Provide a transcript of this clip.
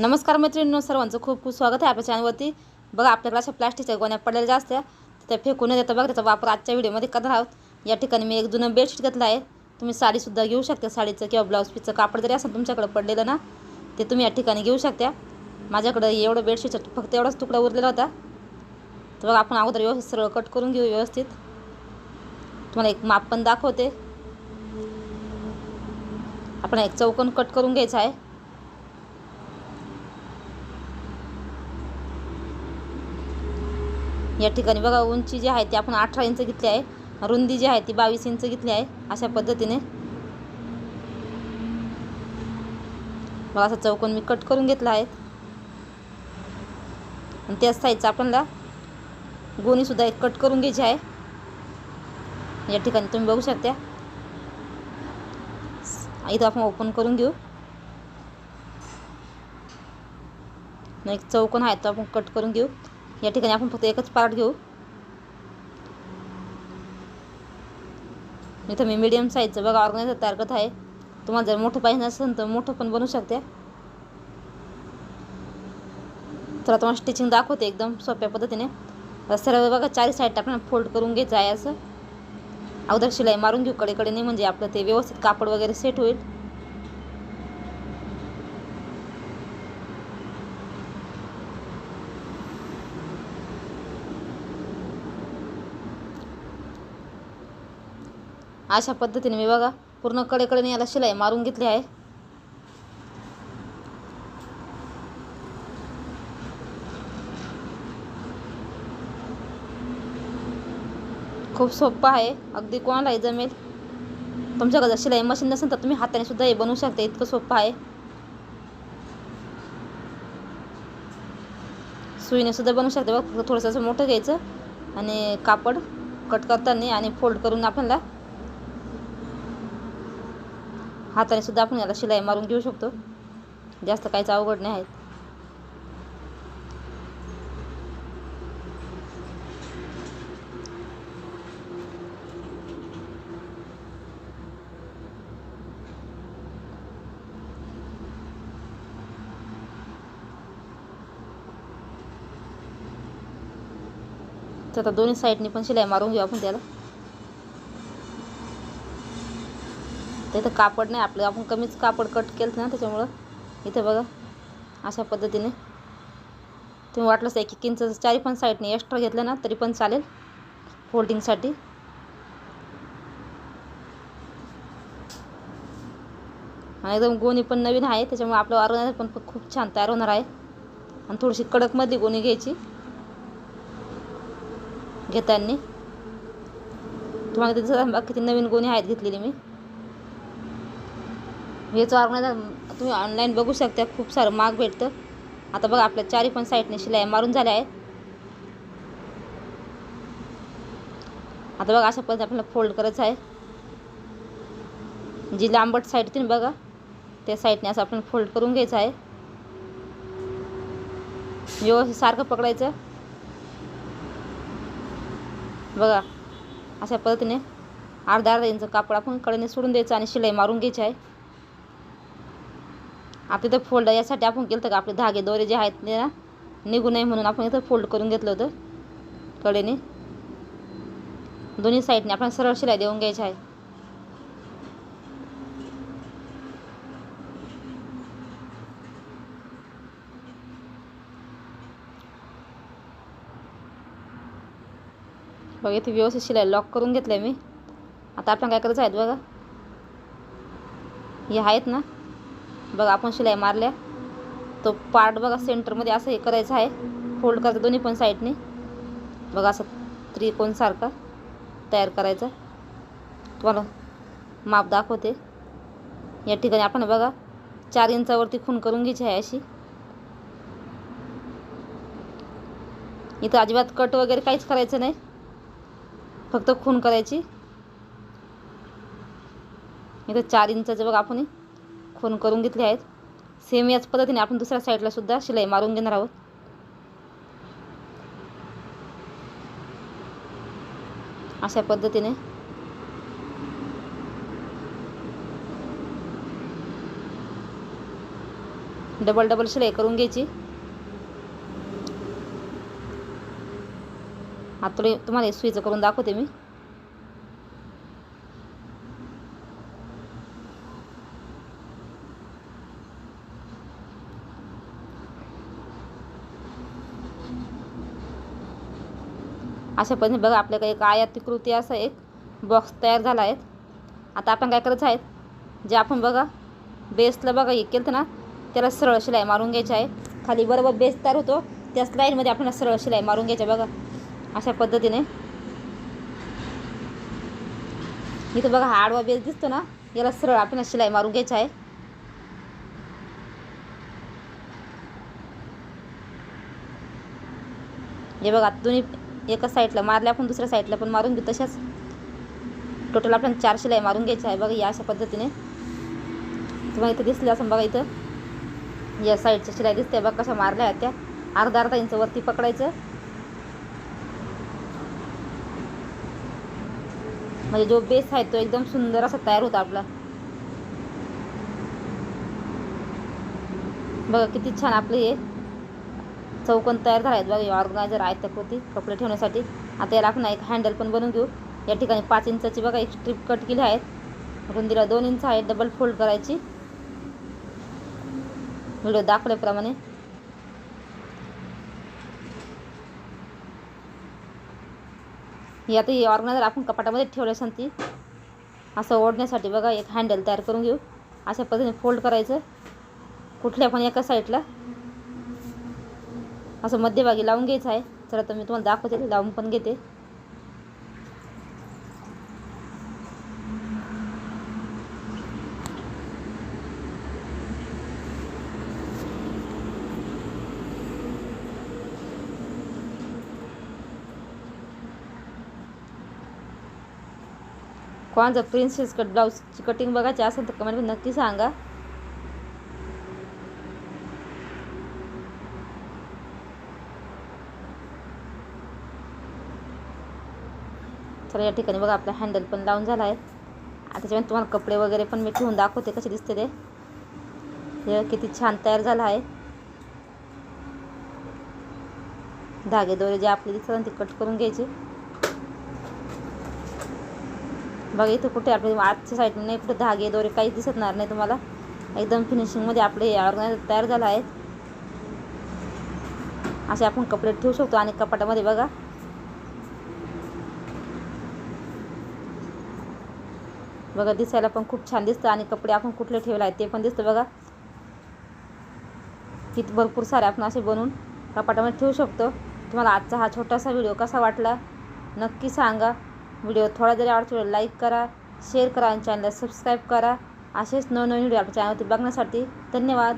नमस्कार मैत्रिणींनो सर्वांचं खूप खूप स्वागत आहे आपल्या चॅनलवरती. बघा आपल्याकडे अशा प्लास्टिकच्या गोण्या पडलेल्या असत्या. त्या फेकून न देता बघा त्याचा वापर आजच्या व्हिडिओमध्ये करणार आहोत. या ठिकाणी मी एक जुनं बेडशीट घेतलं आहे. तुम्ही साडीसुद्धा घेऊ शकता. साडीचं किंवा ब्लाऊज पीसचं कापड जरी असेल तुमच्याकडे पडलेलं ना ते तुम्ही या ठिकाणी घेऊ शकता. माझ्याकडं एवढं बेडशीटचं फक्त एवढाच तुकडा उरलेला होता. तर बघा आपण अगोदर व्यवस्थित सरळ कट करून घेऊ व्यवस्थित. तुम्हाला एक माप पण दाखवते. आपण एक चौकन कट करून घ्यायचं आहे. या ठिकाणी बघा उंची जी आहे ती आपण अठरा इंच घेतली आहे. रुंदी जी आहे ती बावीस इंच घेतली आहे अशा पद्धतीने. बघा असा चौकोन मी कट करून घेतला आहे. आणि त्याच साईजचा आपल्याला गोणीसुद्धा एक कट करून घ्यायची आहे. या ठिकाणी तुम्ही बघू शकता. इथं आपण ओपन करून घेऊ. एक चौकोन आहे तो आपण कट करून घेऊ. या ठिकाणी आपण फक्त एकच पार्ट घेऊ. इथं मी मीडियम साईजचं बघा ऑर्गनायझर तयार करत आहे. तुम्हाला जर मोठं पाहिजे असेल तर मोठं पण बनवू शकते. तर तुम्हाला स्टिचिंग दाखवते एकदम सोप्या पद्धतीने. सर्व बघा चारी साईड आपल्याला फोल्ड करून घ्यायचं आहे असं. अगोदर शिलाई मारून घेऊ कडेकडे नाही म्हणजे आपलं ते व्यवस्थित कापड वगैरे सेट होईल. अशा पद्धतीने मी बघा पूर्ण कडेकडे याला शिलाई मारून घेतली आहे. खूप सोपं आहे. अगदी कोणालाही जमेल. तुमच्याकडे जर शिलाई मशीन नसेल तर तुम्ही हाताने सुद्धा हे बनवू शकता. इतकं सोपं आहे. सुईने सुद्धा बनवू शकते. बघ थोडंसं असं मोठं घ्यायचं आणि कापड कट करताना आणि फोल्ड करून आपल्याला हाताने सुद्धा आपण याला शिलाई मारून घेऊ शकतो. जास्त काहीच अवघड नाही आहेत तर आता दोन्ही साईडनी पण शिलाई मारून घेऊ आपण त्याला. तर इथं कापड नाही आपलं आपण कमीच कापड कट केलं ना त्याच्यामुळं. इथं बघा अशा पद्धतीने. तुम्ही वाटलंच एक एक इंच चारी पण साईडने एक्स्ट्रा घेतलं ना तरी पण चालेल फोल्डिंगसाठी आणि एकदम गोणी पण नवीन आहे त्याच्यामुळे आपलं ऑर्गनायझर पण खूप छान तयार होणार आहे. आणि थोडीशी कडकमध्ये गोणी घ्यायची. घेताना. तुम्हाला तिथं बघा किती नवीन गोणी आहेत घेतलेली मी. हेच ऑर्गनायझर तुम्ही ऑनलाईन बघू शकता खूप सारं माग भेटतं. आता बघा आपल्या चारी पण साईडने शिलाई मारून झाल्या आहेत. आता बघा अशा पद्धतीने आपल्याला फोल्ड करायचं आहे. जी लांबट साईड ती बघा त्या साईडने असं आपण फोल्ड करून घ्यायचं आहे. व्यवस्थित सारखं पकडायचं. बघा अशा पद्धतीने अर्धा अर्धा इंच कापड आपण कडेने सोडून द्यायचं आणि शिलाई मारून घ्यायची आहे. आता इथं फोल्ड यासाठी आपण केलं तर आपले धागे दोरे जे आहेत ते ना निघू नये म्हणून आपण इथं फोल्ड करून घेतलं होतं. कडेने. दोन्ही साईडने आपण सरळ शिलाई देऊन घ्यायची आहे. बघा इथे व्यवस्थित शिलाई लॉक करून घेतलं आहे मी. आता आपण काय करायचं आहेत बघा. हे आहेत ना बघा आपण शिलाई मारल्या. तो पार्ट बघा सेंटरमध्ये असं हे करायचं आहे. फोल्ड करायचं दोन्ही पण साईडने बघा असं त्रिकोणसारखा तयार करायचा. तुम्हाला माप दाखवते. या ठिकाणी आपण बघा चार इंचावरती खून करून घ्यायची आहे अशी. इथं अजिबात कट वगैरे काहीच करायचं नाही. फक्त खून करायची. इथं चार इंचाचं बघा आपण फोन करून घेतले आहेत. सेम याच पद्धतीने आपण दुसऱ्या साईडला सुद्धा शिलाई मारून घेणार आहोत. अशा पद्धतीने. डबल डबल शिलाई करून घ्यायची. आता तुम्हाला सुईचं करून दाखवते मी. अशा पद्धतीने बघा आपल्याकडे एक आयातिकृती असा एक बॉक्स तयार झाला आहे. आता आपण काय करायचं आहे? जे आपण बघा बेसला बघा हे केलं ना त्याला सरळ शिलाई मारून घ्यायची आहे. खाली बरोबर बेस तयार होतो त्याच लाईनमध्ये आपल्याला सरळ शिलाई मारून घ्यायच्या बघा. अशा पद्धतीने. इथं बघा हा आडवा बेस दिसतो ना याला सरळ आपल्याला शिलाई मारून घ्यायची आहे. हे बघा दोन्ही एका साईडला मारल्या आपण दुसऱ्या साईडला पण मारून घेऊ तशाच. टोटल आपल्याला चार शिलाई मारून घ्यायची आहे बघा या अशा पद्धतीने. तुम्हाला इथं दिसलं असं बघा इथं. या साईडच्या शिलाई दिसते बघा कशा मारल्या आहेत त्या. अर्धा अर्धा इंच वरती पकडायचं. म्हणजे जो बेस आहे तो एकदम सुंदर असा तयार होता आपला. बघा किती छान आपलं हे. चौकोन तयार झाला. आहेत बघा ऑर्गनायझर आहेत त्या कृती कपडे ठेवण्यासाठी. आता याला आपण एक हँडल पण बनवून घेऊ. या ठिकाणी पाच इंचाची बघा एक स्ट्रीप कट केली आहेत. रुंदीला दोन इंच आहे डबल फोल्ड करायची. व्हिडिओ दाखवल्याप्रमाणे. ही आता ही ऑर्गनायझर आपण कपाटामध्ये ती असं ओढण्यासाठी बघा एक हँडल तयार करून घेऊ. अशा पद्धतीने फोल्ड करायचं. कुठल्या पण एका साईडला. असं मध्यभागी लावून घ्यायचं आहे. चला तर मी तुम्हाला दाखवते लावून पण घेते. कोणाचं प्रिन्सेस कट ब्लाऊजची कटिंग बघायची असेल तर कमेंटमध्ये नक्की सांगा. तर या ठिकाणी बघा आपला हँडल पण लावून झाला आहे. आता त्याच्यामध्ये तुम्हाला कपडे वगैरे पण मी ठेवून दाखवते कसे दिसते ते. हे किती छान तयार झालं आहे. धागे दोरे जे आपले दिसतात ना ते कट करून घ्यायचे. बघा इथं कुठे आपले आजच्या साईडने नाही कुठे धागे दोरे काहीच दिसणार नाही तुम्हाला. एकदम फिनिशिंगमध्ये आपले ऑर्गनायझर तयार झालं आहे असे आपण कपडे ठेवू शकतो आणि कपाटामध्ये बघा. बघा दिसायला पण खूप छान दिसतं आणि कपडे आपण कुठले ठेवले आहेत ते पण दिसतं बघा. किती भरपूर सारे आपण असे बनवून कपाटामध्ये ठेवू शकतो. तुम्हाला आजचा हा छोटासा व्हिडिओ कसा वाटला नक्की सांगा. व्हिडिओ थोडा जरी आवडतो लाईक करा शेअर करा आणि चॅनलला सबस्क्राईब करा. असेच नवनवीन व्हिडिओ आपल्या चॅनलवरती बघण्यासाठी धन्यवाद.